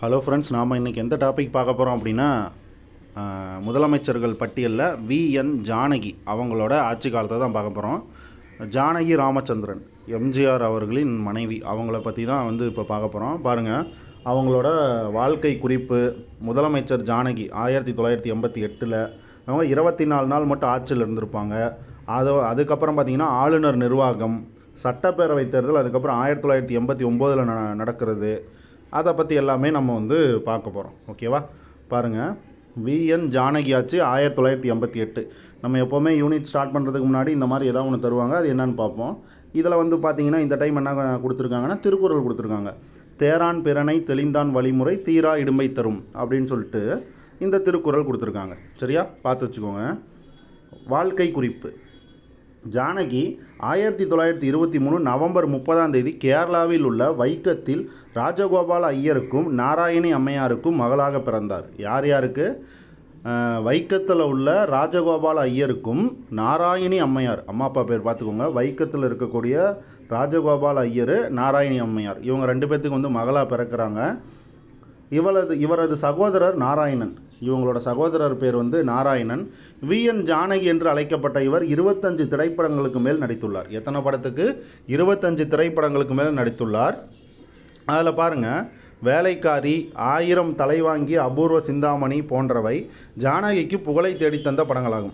Hello friends நாம் இன்றைக்கி எந்த டாபிக் பார்க்க போகிறோம் அப்படின்னா முதலமைச்சர்கள் பட்டியலில் விஎன் ஜானகி அவங்களோட ஆட்சி காலத்தை தான் பார்க்க போகிறோம் ஜானகி ராமச்சந்திரன் எம்ஜிஆர் அவர்களின் மனைவி அவங்கள பற்றி தான் வந்து இப்போ பார்க்க போகிறோம் பாருங்கள் அவங்களோட வாழ்க்கை குறிப்பு முதலமைச்சர் ஜானகி ஆயிரத்தி தொள்ளாயிரத்தி எண்பத்தி எட்டில் அவங்க இருபத்தி நாலு நாள் மட்டும் ஆட்சியில் இருந்திருப்பாங்க. அதை அதுக்கப்புறம் பார்த்திங்கன்னா ஆளுநர் நிர்வாகம் சட்டப்பேரவை தேர்தல் அதுக்கப்புறம் ஆயிரத்தி தொள்ளாயிரத்தி எண்பத்தி ஒம்போதில் ந நடக்கிறது. அதை பற்றி எல்லாமே நம்ம வந்து பார்க்க போகிறோம் ஓகேவா? பாருங்கள் விஎன் ஜானகி ஆச்சு ஆயிரத்தி தொள்ளாயிரத்தி எண்பத்தி எட்டு. நம்ம எப்போவுமே யூனிட் ஸ்டார்ட் பண்ணுறதுக்கு முன்னாடி இந்த மாதிரி ஏதாவது ஒன்று தருவாங்க. அது என்னென்னு பார்ப்போம். இதில் வந்து பார்த்தீங்கன்னா இந்த டைம் என்ன கொடுத்துருக்காங்கன்னா திருக்குறள் கொடுத்துருக்காங்க. தேரான் பிறனை தெளிந்தான் வழிமுறை தீரா இடும்பை தரும் அப்படின்னு சொல்லிட்டு இந்த திருக்குறள் கொடுத்துருக்காங்க. சரியா? பார்த்து வச்சுக்கோங்க. வாழ்க்கை குறிப்பு. ஜானகி ஆயிரத்தி தொள்ளாயிரத்தி இருபத்தி மூணு நவம்பர் முப்பதாம் தேதி கேரளாவில் உள்ள வைக்கத்தில் ராஜகோபால ஐயருக்கும் நாராயணி அம்மையாருக்கும் மகளாக பிறந்தார். யார் யாருக்கு? வைக்கத்தில் உள்ள ராஜகோபால ஐயருக்கும் நாராயணி அம்மையார். அம்மா அப்பா பேர் பார்த்துக்கோங்க. வைக்கத்தில் இருக்கக்கூடிய ராஜகோபால ஐயர் நாராயணி அம்மையார். இவங்க ரெண்டு பேர்த்துக்கு வந்து மகளாக பிறக்கிறாங்க. இவளது இவரது சகோதரர் நாராயணன். இவங்களோட சகோதரர் பேர் வந்து நாராயணன். வி. என். ஜானகி என்று அழைக்கப்பட்ட இவர் இருபத்தஞ்சு திரைப்படங்களுக்கு மேல் நடித்துள்ளார். எத்தனை படத்துக்கு? இருபத்தஞ்சு திரைப்படங்களுக்கு மேல் நடித்துள்ளார். அதில் பாருங்கள் வேலைக்காரி ஆயிரம் தலைவாங்கி அபூர்வ சிந்தாமணி போன்றவை ஜானகிக்கு புகழை தேடித்தந்த படங்களாகும்.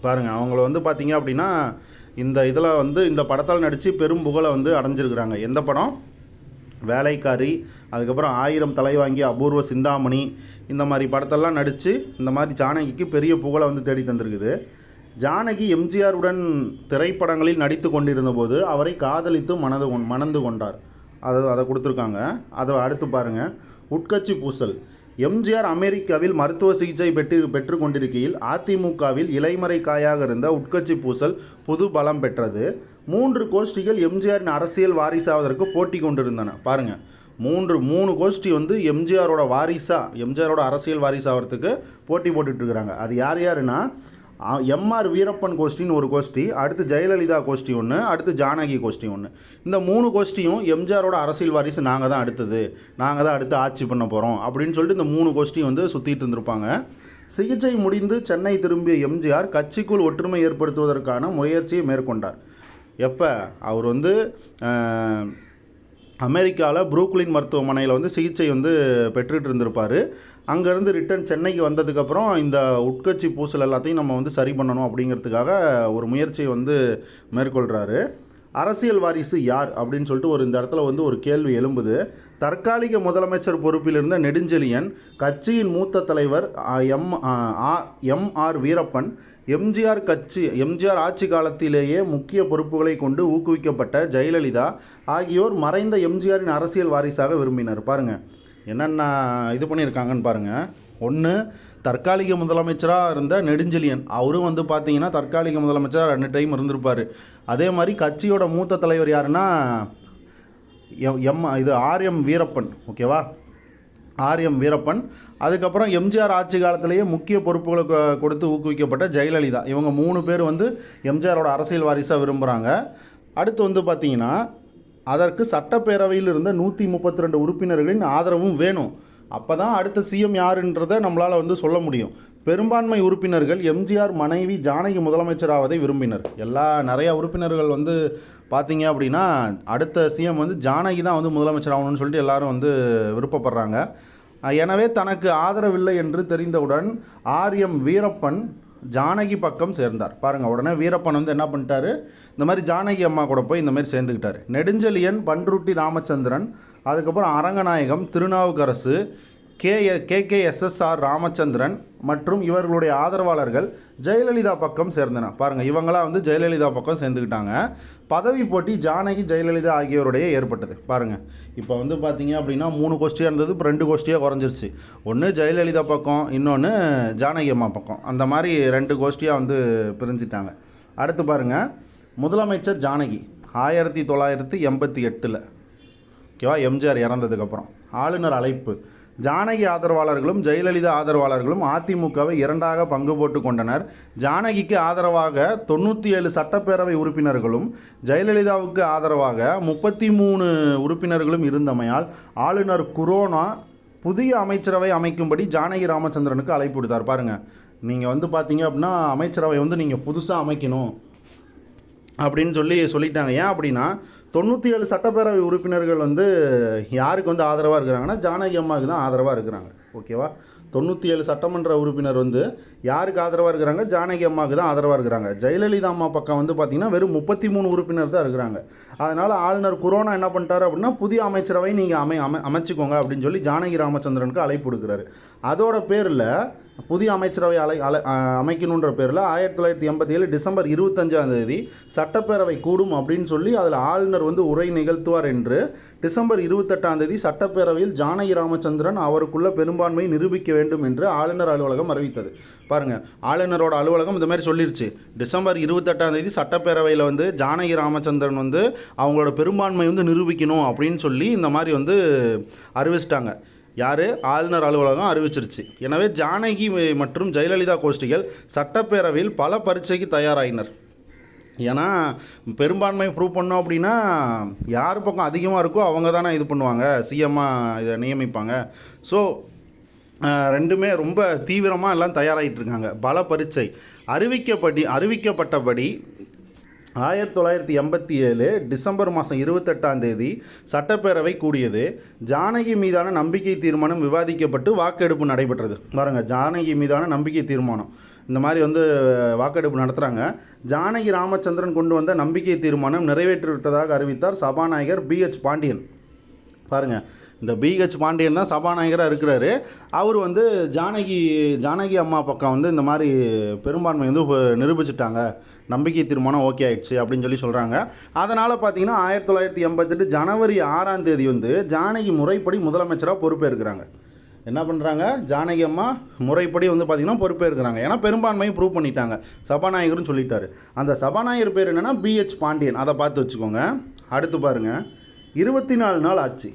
பாருங்கள் அவங்கள வந்து பார்த்தீங்க அப்படின்னா இந்த இதில் வந்து இந்த படத்தால் நடித்து பெரும் புகழை வந்து அடைஞ்சிருக்கிறாங்க. எந்த படம்? வேலைக்காரி அதுக்கப்புறம் ஆயிரம் தலை வாங்கி அபூர்வ சிந்தாமணி இந்த மாதிரி படத்தெல்லாம் நடித்து இந்த மாதிரி ஜானகிக்கு பெரிய புகழை வந்து தேடி தந்திருக்குது. ஜானகி எம்ஜிஆருடன் திரைப்படங்களில் நடித்து கொண்டிருந்தபோது அவரை காதலித்து மனது கொண்- மணந்து கொண்டார். அதை அதை கொடுத்துருக்காங்க. அதை அடுத்து பாருங்கள் உட்கட்சி பூசல். எம்ஜிஆர் அமெரிக்காவில் மருத்துவ சிகிச்சை பெற்று பெற்று கொண்டிருக்கையில் அதிமுகவில் இலைமறை காயாக இருந்த உட்கட்சி பூசல் புது பலம் பெற்றது. மூன்று கோஷ்டிகள் எம்ஜிஆரின் அரசியல் வாரிசாவதற்கு போட்டி கொண்டிருந்தன. பாருங்கள் மூன்று மூணு கோஷ்டி வந்து எம்ஜிஆரோட வாரிசாக எம்ஜிஆரோட அரசியல் வாரிசாகிறதுக்கு போட்டி போட்டுட்டு இருக்கிறாங்க அது யார் யாருன்னா எம்ஆர் வீரப்பன் கோஷ்டின்னு ஒரு கோஷ்டி அடுத்து ஜெயலலிதா கோஷ்டி ஒன்று அடுத்து ஜானகி கோஷ்டி ஒன்று இந்த மூணு கோஷ்டியும் எம்ஜிஆரோட அரசியல் வாரிசு நாங்கள் தான் அடுத்தது நாங்கள் தான் அடுத்து ஆட்சி பண்ண போகிறோம் அப்படின்னு சொல்லிட்டு இந்த மூணு கோஷ்டியும் வந்து சுற்றிட்டு இருந்திருப்பாங்க. சிகிச்சை முடிந்து சென்னை திரும்பிய எம்ஜிஆர் கட்சிக்குள் ஒற்றுமை ஏற்படுத்துவதற்கான முயற்சியை மேற்கொண்டார். எப்போ? அவர் வந்து அமெரிக்காவில் புரூக்லின் மருத்துவமனையில் வந்து சிகிச்சை வந்து பெற்றுட்டு இருந்திருப்பார். அங்கேருந்து ரிட்டர்ன் சென்னைக்கு வந்ததுக்கப்புறம் இந்த உட்கட்சி பூசல் எல்லாத்தையும் நம்ம வந்து சரி பண்ணணும் அப்படிங்கிறதுக்காக ஒரு முயற்சியை வந்து மேற்கொள்கிறாரு அரசியல் வாரிசு யார் அப்படின்னு சொல்லிட்டு ஒரு இந்த இடத்துல வந்து ஒரு கேள்வி எழும்புது. தற்காலிக முதலமைச்சர் பொறுப்பில் இருந்த நெடுஞ்செழியன் கட்சியின் மூத்த தலைவர் எம் ஆ, எம் ஆர் வீரப்பன் எம்ஜிஆர் கட்சி எம்ஜிஆர் ஆட்சி காலத்திலேயே முக்கிய பொறுப்புகளை கொண்டு ஊக்குவிக்கப்பட்ட ஜெயலலிதா ஆகியோர் மறைந்த எம்ஜிஆரின் அரசியல் வாரிசாக விரும்பினர். பாருங்கள் என்னென்ன இது பண்ணியிருக்காங்கன்னு பாருங்க. ஒன்று தற்காலிக முதலமைச்சராக இருந்த நெடுஞ்செழியன். அவரும் வந்து பார்த்தீங்கன்னா தற்காலிக முதலமைச்சராக ரெண்டு டைம் இருந்திருப்பார். அதே மாதிரி கட்சியோட மூத்த தலைவர் யாருன்னா எம் எம் இது ஆர்எம் வீரப்பன் ஓகேவா ஆர்எம் வீரப்பன். அதுக்கப்புறம் எம்ஜிஆர் ஆட்சி காலத்திலேயே முக்கிய பொறுப்புகளை கொடுத்து ஊக்குவிக்கப்பட்ட ஜெயலலிதா. இவங்க மூணு பேர் வந்து எம்ஜிஆரோட அரசியல் வாரிசாக விரும்புகிறாங்க அடுத்து வந்து பார்த்தீங்கன்னா அதற்கு சட்டப்பேரவையில் இருந்த நூற்றி முப்பத்தி ரெண்டு உறுப்பினர்களின் ஆதரவும் வேணும். அப்போ தான் அடுத்த சிஎம் யாருன்றதை நம்மளால் வந்து சொல்ல முடியும். பெரும்பான்மை உறுப்பினர்கள் எம்ஜிஆர் மனைவி ஜானகி முதலமைச்சராவதை விரும்பினர். எல்லா நிறையா உறுப்பினர்கள் வந்து பார்த்தீங்க அப்படின்னா அடுத்த சிஎம் வந்து ஜானகி தான் வந்து முதலமைச்சர் ஆகணும்னு சொல்லிட்டு எல்லாரும் வந்து விருப்பப்படுறாங்க. எனவே தனக்கு ஆதரவில்லை என்று தெரிந்தவுடன் ஆர்எம் வீரப்பன் ஜானகி பக்கம் சேர்ந்தார். பாருங்கள் உடனே வீரப்பன் வந்து என்ன பண்ணிட்டாரு? இந்த மாதிரி ஜானகி அம்மா கூட போய் இந்த மாதிரி சேர்ந்துக்கிட்டார். நெடுஞ்செழியன் பன்ருட்டி ராமச்சந்திரன் அதுக்கப்புறம் Aranganayagam Thirunavukkarasu K K K Ramachandran மற்றும் இவர்களுடைய ஆதரவாளர்கள் ஜெயலலிதா பக்கம் சேர்ந்தனர். பாருங்கள் இவங்களாம் வந்து ஜெயலலிதா பக்கம் சேர்ந்துக்கிட்டாங்க பதவி போட்டி ஜானகி ஜெயலலிதா ஆகியோருடைய ஏற்பட்டது. பாருங்கள் இப்போ வந்து பார்த்தீங்க அப்படின்னா மூணு கோஷ்டியாக இருந்தது இப்போ ரெண்டு கோஷ்டியாக குறைஞ்சிருச்சு. ஒன்று ஜெயலலிதா பக்கம் இன்னொன்று ஜானகி அம்மா பக்கம். அந்த மாதிரி ரெண்டு கோஷ்டியாக வந்து பிரிஞ்சிட்டாங்க. அடுத்து பாருங்கள் முதலமைச்சர் ஜானகி ஆயிரத்தி தொள்ளாயிரத்தி எண்பத்தி எட்டில் ஓகேவா? எம்ஜிஆர் இறந்ததுக்கப்புறம் ஆளுநர் அழைப்பு. ஜானகி ஆதரவாளர்களும் ஜெயலலிதா ஆதரவாளர்களும் அதிமுகவை இரண்டாக பங்கு போட்டு கொண்டனர். ஜானகிக்கு ஆதரவாக தொண்ணூற்றி ஏழு சட்டப்பேரவை உறுப்பினர்களும் ஜெயலலிதாவுக்கு ஆதரவாக முப்பத்தி மூணு உறுப்பினர்களும் இருந்தமையால் ஆளுநர் குரோனா புதிய அமைச்சரவை அமைக்கும்படி ஜானகி ராமச்சந்திரனுக்கு அழைப்பு விடுத்தார். பாருங்கள் நீங்கள் வந்து பார்த்தீங்க அப்படின்னா அமைச்சரவை வந்து நீங்கள் புதுசாக அமைக்கணும் அப்படின்னு சொல்லி சொல்லிட்டாங்க. ஏன் அப்படின்னா தொண்ணூற்றி ஏழு சட்டப்பேரவை உறுப்பினர்கள் வந்து யாருக்கு வந்து ஆதரவாக இருக்கிறாங்கன்னா ஜானகி அம்மாவுக்கு தான் ஆதரவாக இருக்கிறாங்க. ஓகேவா? தொண்ணூற்றி ஏழு சட்டமன்ற உறுப்பினர் வந்து யாருக்கு ஆதரவாக இருக்கிறாங்க? ஜானகி அம்மாவுக்கு தான் ஆதரவாக இருக்கிறாங்க. ஜெயலலிதா அம்மா பக்கம் வந்து பார்த்திங்கன்னா வெறும் முப்பத்தி மூணு உறுப்பினர் தான் இருக்கிறாங்க. அதனால் ஆளுநர் குரோனா என்ன பண்ணிட்டாரு அப்படின்னா புதிய அமைச்சரவை நீங்கள் அமை அமை அமைச்சிக்கோங்க அப்படின்னு சொல்லி ஜானகி ராமச்சந்திரனுக்கு அழைப்பு கொடுக்குறாரு அதோட பேரில் புதிய அமைச்சரவை அலை அலை அமைக்கணுன்ற பேரில் ஆயிரத்தி தொள்ளாயிரத்தி எண்பத்தி ஏழு டிசம்பர் இருபத்தஞ்சாம் தேதி சட்டப்பேரவை கூடும் அப்படின்னு சொல்லி அதில் ஆளுநர் வந்து உரை நிகழ்த்துவார் என்று டிசம்பர் இருபத்தெட்டாம் தேதி சட்டப்பேரவையில் ஜானகி ராமச்சந்திரன் அவருக்குள்ள பெரும்பான்மை நிரூபிக்க வேண்டும் என்று ஆளுநர் அலுவலகம் அறிவித்தது. பாருங்க ஆளுநரோட அலுவலகம் இந்த மாதிரி சொல்லிருச்சு. டிசம்பர் இருபத்தெட்டாம் தேதி சட்டப்பேரவையில் வந்து ஜானகி ராமச்சந்திரன் வந்து அவங்களோட பெரும்பான்மை வந்து நிரூபிக்கணும் அப்படின்னு சொல்லி இந்த மாதிரி வந்து அறிவிச்சிட்டாங்க. யார்? ஆளுநர் அலுவலகம் அறிவிச்சிருச்சு. எனவே ஜானகி மற்றும் ஜெயலலிதா கோஷ்டிகள் சட்டப்பேரவையில் பல பரீட்சைக்கு தயாராகினர் ஏன்னா பெரும்பான்மை ப்ரூவ் பண்ணோம் அப்படின்னா யார் பக்கம் அதிகமாக இருக்கோ அவங்க தானே இது பண்ணுவாங்க. சிஎம்மாக இதை நியமிப்பாங்க. ஸோ ரெண்டுமே ரொம்ப தீவிரமாக எல்லாம் தயாராகிட்டு இருக்காங்க. பல பரீட்சை. அறிவிக்கப்படி அறிவிக்கப்பட்டபடி ஆயிரத்தி தொள்ளாயிரத்தி எண்பத்தி ஏழு டிசம்பர் மாதம் இருபத்தெட்டாம் தேதி சட்டப்பேரவை கூடியது. ஜானகி மீதான நம்பிக்கை தீர்மானம் விவாதிக்கப்பட்டு வாக்கெடுப்பு நடைபெற்றது. பாருங்கள் ஜானகி மீதான நம்பிக்கை தீர்மானம். இந்த மாதிரி வந்து வாக்கெடுப்பு நடத்துகிறாங்க ஜானகி ராமச்சந்திரன் கொண்டு வந்த நம்பிக்கை தீர்மானம் நிறைவேற்றிவிட்டதாக அறிவித்தார் சபாநாயகர் பிஹெச் பாண்டியன். பாருங்கள் இந்த பிஹெச் பாண்டியன் தான் சபாநாயகராக இருக்கிறாரு. அவர் வந்து ஜானகி ஜானகி அம்மா பக்கம் வந்து இந்த மாதிரி பெரும்பான்மை வந்து நிரூபிச்சிட்டாங்க. நம்பிக்கை தீர்மானம் ஓகே ஆயிடுச்சு அப்படின்னு சொல்லி சொல்கிறாங்க அதனால் பார்த்தீங்கன்னா ஆயிரத்தி தொள்ளாயிரத்தி எண்பத்தெட்டு ஜனவரி ஆறாம் தேதி வந்து ஜானகி முறைப்படி முதலமைச்சராக பொறுப்பேற்கிறாங்க. என்ன பண்ணுறாங்க ஜானகி அம்மா முறைப்படி வந்து பார்த்திங்கன்னா பொறுப்பேற்கிறாங்க. ஏன்னா பெரும்பான்மையை ப்ரூவ் பண்ணிட்டாங்க. சபாநாயகர்னு சொல்லிட்டாரு. அந்த சபாநாயகர் பேர் என்னென்னா பிஹெச் பாண்டியன். அதை பார்த்து வச்சுக்கோங்க. அடுத்து பாருங்கள் இருபத்தி நாலு நாள் ஆச்சு.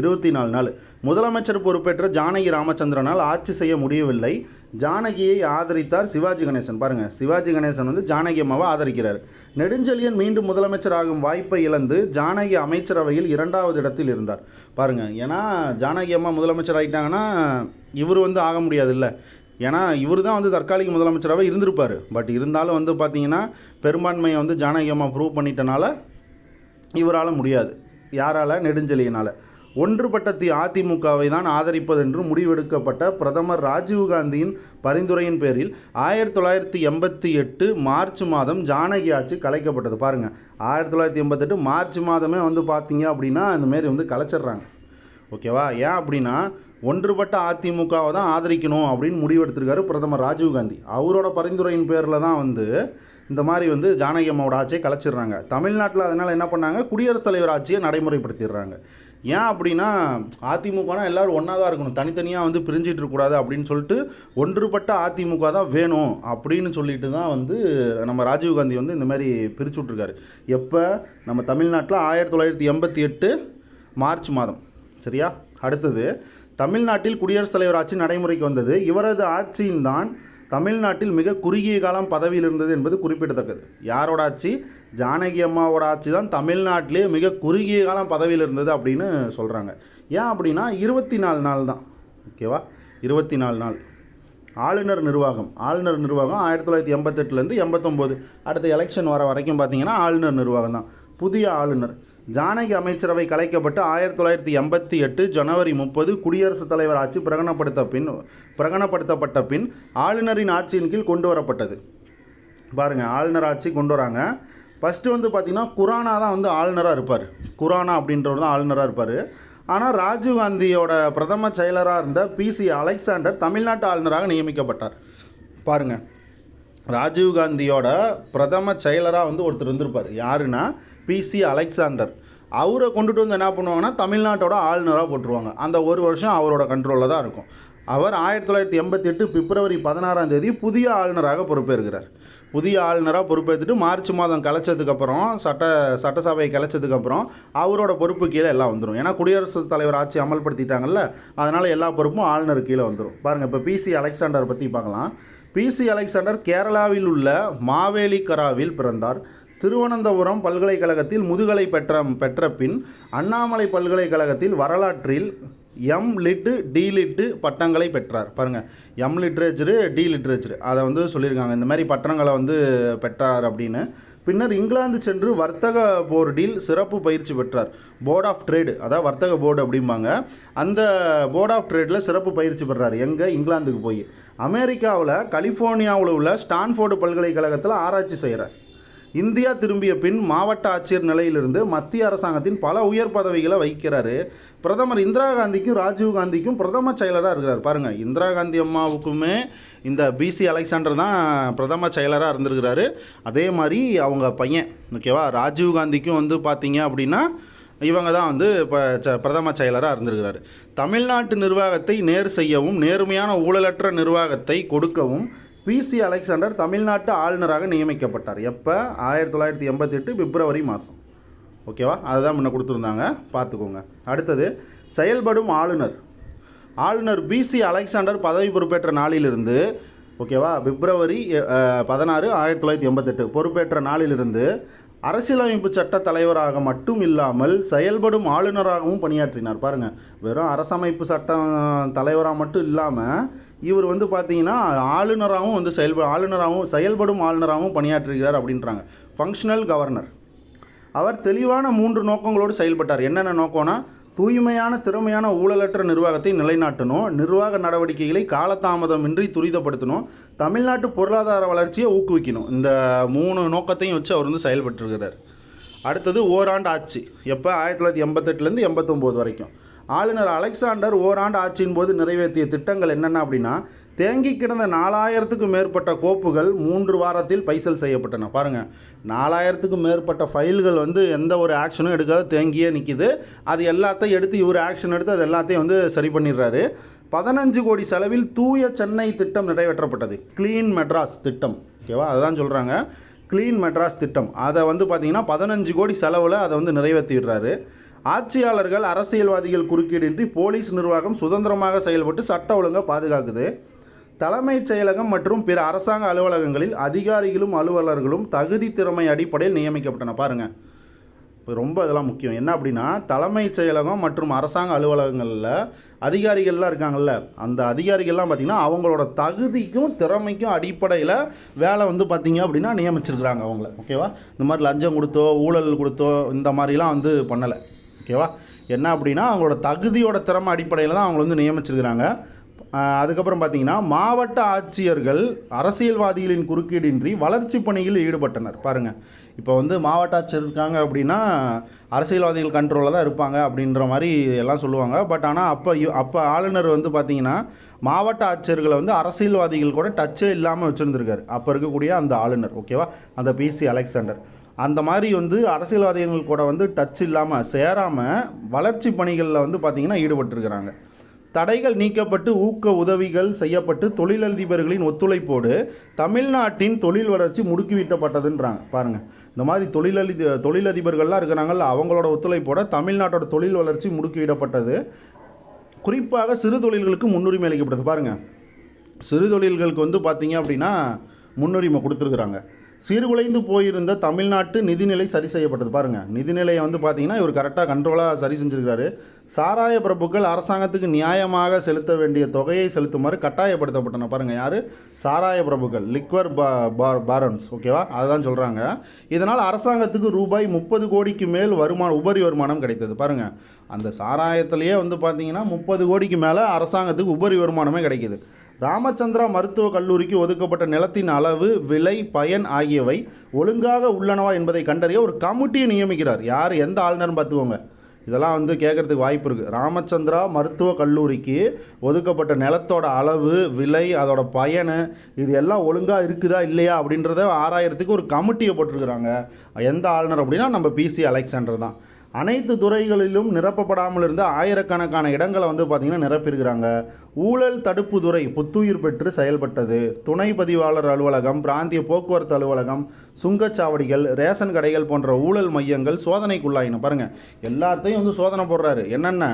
இருபத்தி நாலு நாள். முதலமைச்சர் பொறுப்பேற்ற ஜானகி ராமச்சந்திரனால் ஆட்சி செய்ய முடியவில்லை. ஜானகியை ஆதரித்தார் சிவாஜி கணேசன். பாருங்கள் சிவாஜி கணேசன் வந்து ஜானகி அம்மாவை ஆதரிக்கிறார். நெடுஞ்செழியன் மீண்டும் முதலமைச்சர் ஆகும் வாய்ப்பை இழந்து ஜானகி அமைச்சரவையில் இரண்டாவது இடத்தில் இருந்தார். பாருங்கள் ஏன்னா ஜானகி அம்மா முதலமைச்சர் ஆகிட்டாங்கன்னா இவர் வந்து ஆக முடியாதுல்ல. ஏன்னா இவர் தான் வந்து தற்காலிக முதலமைச்சராகவே இருந்திருப்பார். பட் இருந்தாலும் வந்து பார்த்தீங்கன்னா பெரும்பான்மையை வந்து ஜானகி அம்மா ப்ரூவ் பண்ணிட்டனால இவரால் முடியாது. யாரால்? நெடுஞ்செழியினால். ஒன்றுபட்ட தி அதிமுகவை தான் ஆதரிப்பது என்று முடிவெடுக்கப்பட்ட பிரதமர் ராஜீவ்காந்தியின் பரிந்துரையின் பேரில் ஆயிரத்தி தொள்ளாயிரத்தி எண்பத்தி எட்டு மார்ச் மாதம் ஜானகி ஆட்சி கலைக்கப்பட்டது. பாருங்கள் ஆயிரத்தி தொள்ளாயிரத்தி எண்பத்தெட்டு மார்ச் மாதமே வந்து பார்த்தீங்க அப்படின்னா இந்த மாரி வந்து கலைச்சிட்றாங்க. ஓகேவா? ஏன் அப்படின்னா ஒன்றுபட்ட அதிமுகவை தான் ஆதரிக்கணும் அப்படின்னு முடிவெடுத்திருக்காரு பிரதமர் ராஜீவ்காந்தி அவரோட பரிந்துரையின் பேரில் தான் வந்து இந்த மாதிரி வந்து ஜானகி அம்மாவோட ஆட்சியை கலைச்சிடுறாங்க. தமிழ்நாட்டில் அதனால் என்ன பண்ணாங்க? குடியரசுத் தலைவர் ஆட்சியை நடைமுறைப்படுத்திடுறாங்க. ஏன் அப்படின்னா அதிமுகனா எல்லோரும் ஒன்றா தான் இருக்கணும். தனித்தனியாக வந்து பிரிஞ்சிட்டு இருக்கக்கூடாது அப்படின்னு சொல்லிட்டு ஒன்றுபட்ட அதிமுக தான் வேணும் அப்படின்னு சொல்லிட்டு தான் வந்து நம்ம ராஜீவ்காந்தி வந்து இந்த மாதிரி பிரிச்சு விட்ருக்காரு எப்போ? நம்ம தமிழ்நாட்டில் ஆயிரத்தி தொள்ளாயிரத்தி எண்பத்தி எட்டு மார்ச் மாதம். சரியா? அடுத்தது தமிழ்நாட்டில் குடியரசுத் தலைவர் ஆட்சி நடைமுறைக்கு வந்தது. இவரது ஆட்சியின் தான் தமிழ்நாட்டில் மிக குறுகிய காலம் பதவியில் இருந்தது என்பது குறிப்பிடத்தக்கது. யாரோட ஆட்சி? ஜானகி அம்மாவோட ஆட்சி தான் தமிழ்நாட்டிலே மிக குறுகிய காலம் பதவியில் இருந்தது அப்படின்னு சொல்கிறாங்க ஏன் அப்படின்னா இருபத்தி நாலு நாள் தான். ஓகேவா இருபத்தி நாலு நாள். ஆளுநர் நிர்வாகம். ஆளுநர் நிர்வாகம் ஆயிரத்தி தொள்ளாயிரத்தி எண்பத்தெட்டுலேருந்து எண்பத்தொம்போது. அடுத்த எலெக்ஷன் வர வரைக்கும் பார்த்தீங்கன்னா ஆளுநர் நிர்வாகம் தான். புதிய ஆளுநர். ஜானகி அமைச்சரவை கலைக்கப்பட்டு ஆயிரத்தி தொள்ளாயிரத்தி எண்பத்தி எட்டு ஜனவரி முப்பது குடியரசுத் தலைவர் ஆட்சி பிரகடனப்படுத்த பின் பிரகடனப்படுத்தப்பட்ட பின் ஆளுநரின் ஆட்சியின் கீழ் கொண்டு வரப்பட்டது. பாருங்கள் ஆளுநர் ஆட்சி கொண்டு வராங்க. ஃபஸ்ட்டு வந்து பார்த்திங்கன்னா குரானா தான் வந்து ஆளுநராக இருப்பார். குரானா அப்படின்றவர் தான் ஆளுநராக இருப்பார். ஆனால் ராஜீவ்காந்தியோட பிரதம செயலராக இருந்த பிசி அலெக்சாண்டர் தமிழ்நாட்டு ஆளுநராக நியமிக்கப்பட்டார். பாருங்கள் ராஜீவ்காந்தியோட பிரதம செயலராக வந்து ஒருத்தர் இருந்திருப்பார். யாருன்னா பிசி அலெக்சாண்டர். அவரை கொண்டுட்டு வந்து என்ன பண்ணுவாங்கன்னா தமிழ்நாட்டோட ஆளுநராக போட்டுருவாங்க. அந்த ஒரு வருஷம் அவரோட கண்ட்ரோலில் தான் இருக்கும். அவர் ஆயிரத்தி தொள்ளாயிரத்தி எண்பத்தி எட்டு பிப்ரவரி பதினாறாம் தேதி புதிய ஆளுநராக பொறுப்பேற்கிறார். புதிய ஆளுநராக பொறுப்பேற்றுட்டு மார்ச் மாதம் கலைச்சதுக்கப்புறம் சட்ட சட்டசபையை கலைச்சதுக்கப்புறம் அவரோட பொறுப்பு கீழே எல்லாம் வந்துடும் ஏன்னா குடியரசுத் தலைவர் ஆட்சி அமல்படுத்திட்டாங்கல்ல அதனால் எல்லா பொறுப்பும் ஆளுநர் கீழே வந்துடும் பாருங்கள் இப்போ பிசி அலெக்சாண்டர் பற்றி பார்க்கலாம். பிசி அலெக்சாண்டர் கேரளாவில் உள்ள மாவேலிக்கராவில் பிறந்தார். திருவனந்தபுரம் பல்கலைக்கழகத்தில் முதுகலை பெற்ற பெற்ற பின் அண்ணாமலை பல்கலைக்கழகத்தில் வரலாற்றில் எம் லிட்டு டி லிட்டு பட்டங்களை பெற்றார். பாருங்கள் எம் லிட்ரேச்சரு டி லிட்ரேச்சரு அதை வந்து சொல்லியிருக்காங்க. இந்த மாதிரி பட்டங்களை வந்து பெற்றார் அப்படின்னு. பின்னர் இங்கிலாந்து சென்று வர்த்தக போர்டில் சிறப்பு பயிற்சி பெற்றார். போர்ட் ஆஃப் ட்ரேடு அதாவது வர்த்தக போர்டு அப்படிம்பாங்க. அந்த போர்ட் ஆஃப் ட்ரேடில் சிறப்பு பயிற்சி பெறார் எங்கே? இங்கிலாந்துக்கு போய். அமெரிக்காவில் கலிஃபோர்னியாவில் உள்ள ஸ்டான்ஃபோர்டு பல்கலைக்கழகத்தில் ஆராய்ச்சி செய்கிறார். இந்தியா திரும்பிய பின் மாவட்ட ஆட்சியர் நிலையிலிருந்து மத்திய அரசாங்கத்தின் பல உயர் பதவிகளை வகிக்கிறாரு. பிரதமர் இந்திரா காந்திக்கும் ராஜீவ் காந்திக்கும் பிரதம செயலராக இருக்கிறார். பாருங்கள் இந்திரா காந்தி அம்மாவுக்குமே இந்த பிசி அலெக்சாண்டர் தான் பிரதம செயலராக இருந்திருக்கிறாரு. அதே மாதிரி அவங்க பையன் ஓகேவா? ராஜீவ் காந்திக்கும் வந்து பார்த்தீங்க அப்படின்னா இவங்க தான் வந்து இப்போ ச பிரதம செயலராக இருந்திருக்கிறாரு. தமிழ்நாட்டு நிர்வாகத்தை நேர் செய்யவும் நேர்மையான ஊழலற்ற நிர்வாகத்தை கொடுக்கவும் பிசி அலெக்சாண்டர் தமிழ்நாட்டு ஆளுநராக நியமிக்கப்பட்டார். எப்போ? ஆயிரத்தி தொள்ளாயிரத்தி எண்பத்தெட்டு பிப்ரவரி மாதம் ஓகேவா? அதுதான் முன்ன கொடுத்துருந்தாங்க. பார்த்துக்கோங்க. அடுத்தது செயல்படும் ஆளுநர். ஆளுநர் பிசி அலெக்சாண்டர் பதவி பொறுப்பேற்ற நாளிலிருந்து ஓகேவா? பிப்ரவரி பதினாறு ஆயிரத்தி தொள்ளாயிரத்தி எண்பத்தெட்டு பொறுப்பேற்ற நாளிலிருந்து அரசியலமைப்பு சட்ட தலைவராக மட்டும் இல்லாமல் செயல்படும் ஆளுநராகவும் பணியாற்றினார். பாருங்கள் வெறும் அரசமைப்பு சட்டம் தலைவராக மட்டும் இல்லாமல் இவர் வந்து பார்த்தீங்கன்னா ஆளுநராகவும் வந்து செயல்ப ஆளுநராகவும் செயல்படும் ஆளுநராகவும் பணியாற்றுகிறார் அப்படின்றாங்க. ஃபங்க்ஷனல் கவர்னர் அவர் தெளிவான மூன்று நோக்கங்களோடு செயல்பட்டார். என்னென்ன நோக்கம்னா தூய்மையான திறமையான ஊழலற்ற நிர்வாகத்தை நிலைநாட்டணும் நிர்வாக நடவடிக்கைகளை காலதாமதமின்றி துரிதப்படுத்தணும் தமிழ்நாட்டு பொருளாதார வளர்ச்சியை ஊக்குவிக்கணும். இந்த மூணு நோக்கத்தையும் வச்சு அவர் வந்து செயல்பட்டுருக்கிறார். அடுத்தது ஓராண்டு ஆட்சி. எப்போ? ஆயிரத்தி தொள்ளாயிரத்தி எண்பத்தெட்டுலேருந்து எண்பத்தொம்போது வரைக்கும். ஆளுநர் அலெக்சாண்டர் ஓராண்டு ஆட்சியின் போது நிறைவேற்றிய திட்டங்கள் என்னென்ன அப்படின்னா தேங்கி கிடந்த நாலாயிரத்துக்கும் மேற்பட்ட கோப்புகள் மூன்று வாரத்தில் பைசல் செய்யப்பட்டன. பாருங்கள் நாலாயிரத்துக்கும் மேற்பட்ட ஃபைல்கள் வந்து எந்த ஒரு ஆக்ஷனும் எடுக்காத தேங்கியே நிற்கிது அது எல்லாத்தையும் எடுத்து இவர் ஆக்ஷன் எடுத்து அது எல்லாத்தையும் வந்து சரி பண்ணிடுறாரு. பதினஞ்சு கோடி செலவில் தூய சென்னை திட்டம் நிறைவேற்றப்பட்டது. க்ளீன் மெட்ராஸ் திட்டம். ஓகேவா? அதுதான் சொல்கிறாங்க க்ளீன் மெட்ராஸ் திட்டம். அதை வந்து பார்த்திங்கன்னா பதினஞ்சு கோடி செலவில் அதை வந்து நிறைவேற்றிடுறாரு. ஆட்சியாளர்கள் அரசியல்வாதிகள் குறுக்கீடின்றி போலீஸ் நிர்வாகம் சுதந்திரமாக செயல்பட்டு சட்ட ஒழுங்கை பாதுகாக்குது. தலைமைச் செயலகம் மற்றும் பிற அரசாங்க அலுவலகங்களில் அதிகாரிகளும் அலுவலர்களும் தகுதி திறமை அடிப்படையில் நியமிக்கப்பட்டன. பாருங்கள் ரொம்ப இதெல்லாம் முக்கியம். என்ன அப்படின்னா தலைமைச் செயலகம் மற்றும் அரசாங்க அலுவலகங்களில் அதிகாரிகள்லாம் இருக்காங்கல்ல. அந்த அதிகாரிகள்லாம் பார்த்திங்கன்னா அவங்களோட தகுதிக்கும் திறமைக்கும் அடிப்படையில் வேலை வந்து பார்த்திங்க அப்படின்னா நியமிச்சிருக்கிறாங்க அவங்கள. ஓகேவா? இந்த மாதிரி லஞ்சம் கொடுத்தோ ஊழல் கொடுத்தோ இந்த மாதிரிலாம் வந்து பண்ணலை. ஓகேவா? என்ன அப்படின்னா அவங்களோட தகுதியோட திறமை அடிப்படையில் தான் அவங்கள வந்து நியமிச்சிருக்கிறாங்க. அதுக்கப்புறம் பார்த்தீங்கன்னா மாவட்ட ஆட்சியர்கள் அரசியல்வாதிகளின் குறுக்கீடின்றி வளர்ச்சி பணியில் ஈடுபட்டனர். பாருங்கள் இப்போ வந்து மாவட்ட ஆட்சியர் இருக்காங்க அப்படின்னா அரசியல்வாதிகள் கண்ட்ரோலில் தான் இருப்பாங்க அப்படின்ற மாதிரி எல்லாம் சொல்லுவாங்க. பட் ஆனால் அப்போ அப்போ ஆளுநர் வந்து பார்த்தீங்கன்னா மாவட்ட ஆட்சியர்களை வந்து அரசியல்வாதிகள் கூட டச்சே இல்லாமல் வச்சுருந்துருக்காரு. அப்போ இருக்கக்கூடிய அந்த ஆளுநர் ஓகேவா? அந்த பிசி அலெக்சாண்டர். அந்த மாதிரி வந்து அரசியல்வாதிகள் கூட வந்து டச் இல்லாமல் சேராமல் வளர்ச்சி பணிகளில் வந்து பார்த்திங்கன்னா ஈடுபட்டிருக்கிறாங்க. தடைகள் நீக்கப்பட்டு ஊக்க உதவிகள் செய்யப்பட்டு தொழிலதிபர்களின் ஒத்துழைப்போடு தமிழ்நாட்டின் தொழில் வளர்ச்சி முடுக்கிவிட்டப்பட்டதுன்றாங்க. பாருங்கள் இந்த மாதிரி தொழிலதி தொழிலதிபர்கள்லாம் இருக்கிறாங்கல்ல அவங்களோட ஒத்துழைப்போட தமிழ்நாட்டோட தொழில் வளர்ச்சி முடுக்கிவிடப்பட்டது. குறிப்பாக சிறு தொழில்களுக்கு முன்னுரிமை அளிக்கப்பட்டது. பாருங்கள் சிறு தொழில்களுக்கு வந்து பார்த்திங்க அப்படின்னா முன்னுரிமை கொடுத்துருக்குறாங்க. சீர்குலைந்து போயிருந்த தமிழ்நாட்டு நிதிநிலை சரி செய்யப்பட்டது. பாருங்கள் நிதிநிலையை வந்து பார்த்தீங்கன்னா இவர் கரெக்டாக கண்ட்ரோலாக சரி செஞ்சுருக்காரு சாராய பிரபுக்கள் அரசாங்கத்துக்கு நியாயமாக செலுத்த வேண்டிய தொகையை செலுத்துமாறு கட்டாயப்படுத்தப்பட்டன. பாருங்கள் யார்? சாராய பிரபுக்கள் லிக்வர் பாரன்ஸ் ஓகேவா அதுதான் சொல்கிறாங்க இதனால் அரசாங்கத்துக்கு ரூபாய் முப்பது கோடிக்கு மேல் வருமானம் உபரி வருமானம் கிடைத்தது. பாருங்கள் அந்த சாராயத்திலேயே வந்து பார்த்தீங்கன்னா முப்பது கோடிக்கு மேலே அரசாங்கத்துக்கு உபரி வருமானமே கிடைக்கிது. ராமச்சந்திரா மருத்துவக் கல்லூரிக்கு ஒதுக்கப்பட்ட நிலத்தின் அளவு விலை பயன் ஆகியவை ஒழுங்காக உள்ளனவா என்பதை கண்டறிய ஒரு கமிட்டியை நியமிக்கிறார். யார்? எந்த ஆளுநர்னு பார்த்துக்கோங்க. இதெல்லாம் வந்து கேட்குறதுக்கு வாய்ப்பு இருக்குது ராமச்சந்திரா மருத்துவக் கல்லூரிக்கு ஒதுக்கப்பட்ட நிலத்தோட அளவு விலை அதோட பயன் இது எல்லாம் ஒழுங்காக இருக்குதா இல்லையா அப்படின்றத ஆராயறதுக்கு ஒரு கமிட்டியை போட்டிருக்கிறாங்க. எந்த ஆளுநர் அப்படின்னா நம்ம பிசி அலெக்சாண்டர் தான். அனைத்து துறைகளிலும் நிரப்பப்படாமல் இருந்த ஆயிரக்கணக்கான இடங்களை வந்து பார்த்திங்கன்னா நிரப்பியிருக்கிறாங்க. ஊழல் தடுப்பு துறை புத்துயிர் பெற்று செயல்பட்டது. துணை பதிவாளர் அலுவலகம் பிராந்திய போக்குவரத்து அலுவலகம் சுங்கச்சாவடிகள் ரேஷன் கடைகள் போன்ற ஊழல் மையங்கள் சோதனைக்குள்ளாயின. பாருங்கள் எல்லாத்தையும் வந்து சோதனை போடுறாரு. என்னென்ன?